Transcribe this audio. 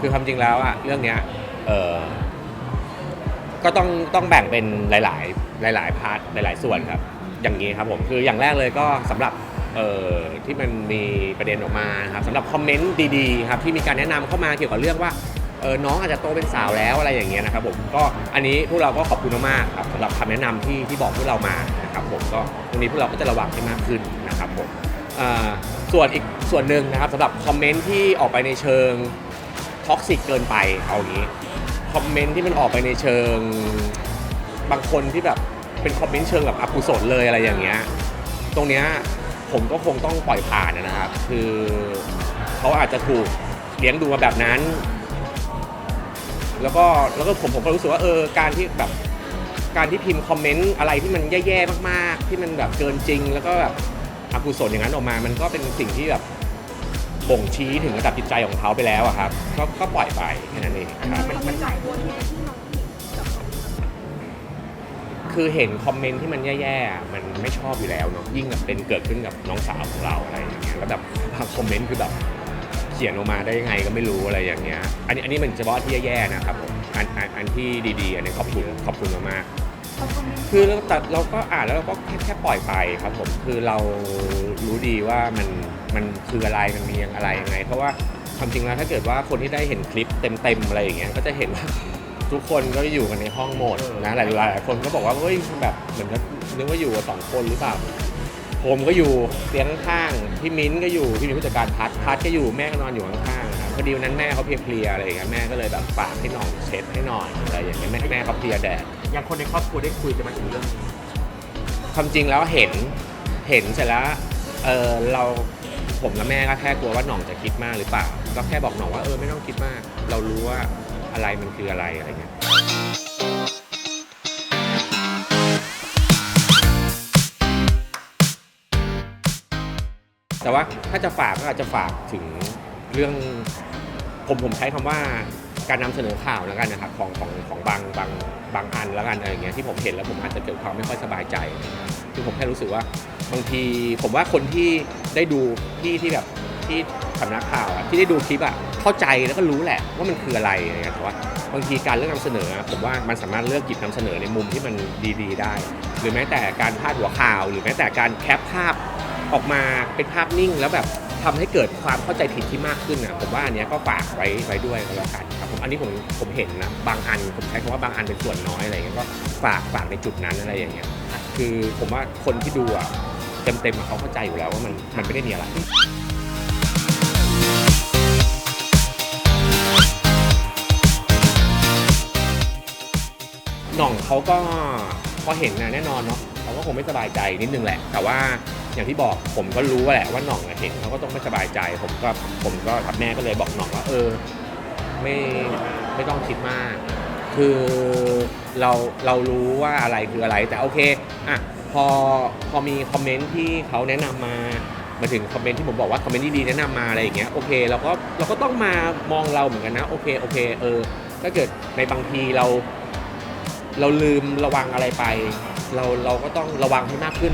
คือความจริงแล้วอะเรื่องเนี้ยเออก็ต้องต้องแบ่งเป็นหลาย ๆ หลาย ๆ พาร์ทหลาย ๆ ส่วนครับ อย่างนี้ครับผมคืออย่างแรกเลยก็สำหรับเอ่อที่มันมีประเด็นออกมาครับสำหรับคอมเมนต์ดีๆครับที่มีการแนะนำเข้ามาเกี่ยวกับเรื่องว่าเออน้องอาจจะโตเป็นสาวแล้วอะไรอย่างเงี้ยนะครับผมก็อันนี้พวกเราก็ขอบคุณมากๆครับสำหรับคำแนะนำที่ที่บอกพวกเรามานะครับผมก็ตรงนี้พวกเราก็จะระวังให้มากขึ้นนะครับผม อ่าส่วนอีกส่วนหนึ่งนะครับสำหรับคอมเมนต์ที่ออกไปในเชิง ท็อกซิกเกินไปเอาอย่างนี้คอมเมนต์ที่มันออกไปในเชิงบางคนที่แบบเป็นคอมเมนต์เชิงแบบอกุศลเลยอะไรอย่างเงี้ยตรงเนี้ยผมก็คงต้องปล่อยผ่านนะครับ คือเขาอาจจะถูกเลี้ยงดูมาแบบนั้น แล้วก็แล้วก็ผมผมก็รู้สึกว่าเออการที่แบบการที่พิมพ์คอมเมนต์อะไรที่มันแย่ๆมากๆ ที่มันแบบเกินจริง แล้วก็แบบอกุศลอย่างนั้นออกมา มันก็เป็นสิ่งที่แบบ บ่งชี้ถึงระดับจิตใจของเขาไปแล้วอะครับก็ก็ปล่อยไปแค่นั้นเองครับ มันมันหลายคนที่ที่น้องผิดกับเขาคือเห็นคอมเมนต์ที่มันแย่ๆอะมันไม่ชอบอยู่แล้วเนาะยิ่งแบบเป็นเกิดขึ้นกับน้องสาวของเราอะไรอย่างเงี้ยแล้วแบบบางคอมเมนต์คือแบบเขียนออกมาได้ยังไงก็ไม่รู้อะไรอย่างเงี้ยอันนี้อันนี้มันเฉพาะที่แย่ๆนะครับผมอันอันอันที่ดีๆอันนี้ขอบคุณขอบคุณมากๆ คือเราแต่เราก็อ่านแล้วเราก็แค่แค่ปล่อยไปครับผมคือเรารู้ดีว่ามันมันคืออะไรมันมีอย่างอะไรยังไง เพราะว่าความจริงแล้วถ้าเกิดว่าคนที่ได้เห็นคลิปเต็มๆอะไรอย่างเงี้ยก็จะเห็นว่าทุกคนก็อยู่กันในห้องหมดนะหลายหลายคนก็บอกว่าเฮ้ยแบบเหมือนกับนึกว่าอยู่กับสองคนหรือเปล่าผมก็อยู่เตียงข้างพี่มิ้นก็อยู่พี่มิ้นผู้จัดการพัดพัดก็อยู่แม่ก็นอนอยู่ข้างๆ พอดีวันนั้นแม่เขาเพลียๆอะไรอย่างเงี้ยแม่ก็เลยแบบฝากให้น้องเช็ดให้หน่อยอะไรอย่างเงี้ยแม่แม่เขาเพลียแดด อย่างคนในครอบครัวได้คุยกันมาถึงเรื่องนี้ความจริงแล้วเห็นเห็นเสร็จแล้วเออเราผมกับแม่ก็แค่กลัวว่าหน่องจะคิดมากหรือเปล่า ก็แค่บอกหน่องว่าเออไม่ต้องคิดมาก เรารู้ว่าอะไรมันคืออะไรอะไรเงี้ยแต่ว่าถ้าจะฝากก็อาจจะฝากถึง เรื่องผมผมใช้คำว่าการนำเสนอข่าวแล้วกันนะครับของของของบางบางบางอันแล้วกันอะไรอย่างเงี้ยที่ผมเห็นแล้วผมอาจจะเกิดความไม่ค่อยสบายใจ คือผมแค่รู้สึกว่าบางทีผมว่าคนที่ได้ดูที่ที่แบบที่สำนักข่าวอะที่ได้ดูคลิปอะเข้าใจแล้วก็รู้แหละว่ามันคืออะไรอะไรเงี้ยแต่ว่าบางทีการเลือกนำเสนอ ผมว่ามันสามารถเลือกหยิบนำเสนอในมุมที่มันดีๆ ได้ หรือแม้แต่การพาดหัวข่าว หรือแม้แต่การแคปภาพออกมาเป็นภาพนิ่งแล้วแบบ ทำให้เกิดความเข้าใจผิดที่มากขึ้นอะผมว่าอันนี้ก็ฝากไว้ไว้ด้วยก็แล้วกันครับผมอันนี้ผมผมเห็นนะบางอันผมใช้คำว่าบางอันเป็นส่วนน้อยอะไรเงี้ยก็ฝากฝากในจุดนั้นอะไรอย่างเงี้ยคือผมว่าคนที่ดูอะเต็มเต็มๆเขาเข้าใจอยู่แล้วว่ามันมันไม่ได้มีอะไรหน่องเขาก็พอเห็นนะแน่นอนเนาะเขาก็คงไม่สบายใจนิดนึงแหละ แต่ว่า อย่างที่บอกผมก็รู้แหละว่าหน่องอะเห็นเขาก็ต้องไม่สบายใจ ผมก็ผมก็ทับแม่ก็เลยบอกหน่องว่า เออ ไม่ไม่ต้องคิดมาก คือเราเรารู้ว่าอะไรคืออะไร แต่โอเคอะพอพอมีคอมเมนต์ที่เขาแนะนำมามาถึงคอมเมนต์ที่ผมบอกว่าคอมเมนต์ที่ดีแนะนำมาอะไรอย่างเงี้ยโอเคเราก็เราก็ต้องมามองเราเหมือนกันนะโอเคโอเคเออถ้าเกิดในบางทีเรา เราลืมระวังอะไรไป เราเราก็ต้องระวังให้มากขึ้น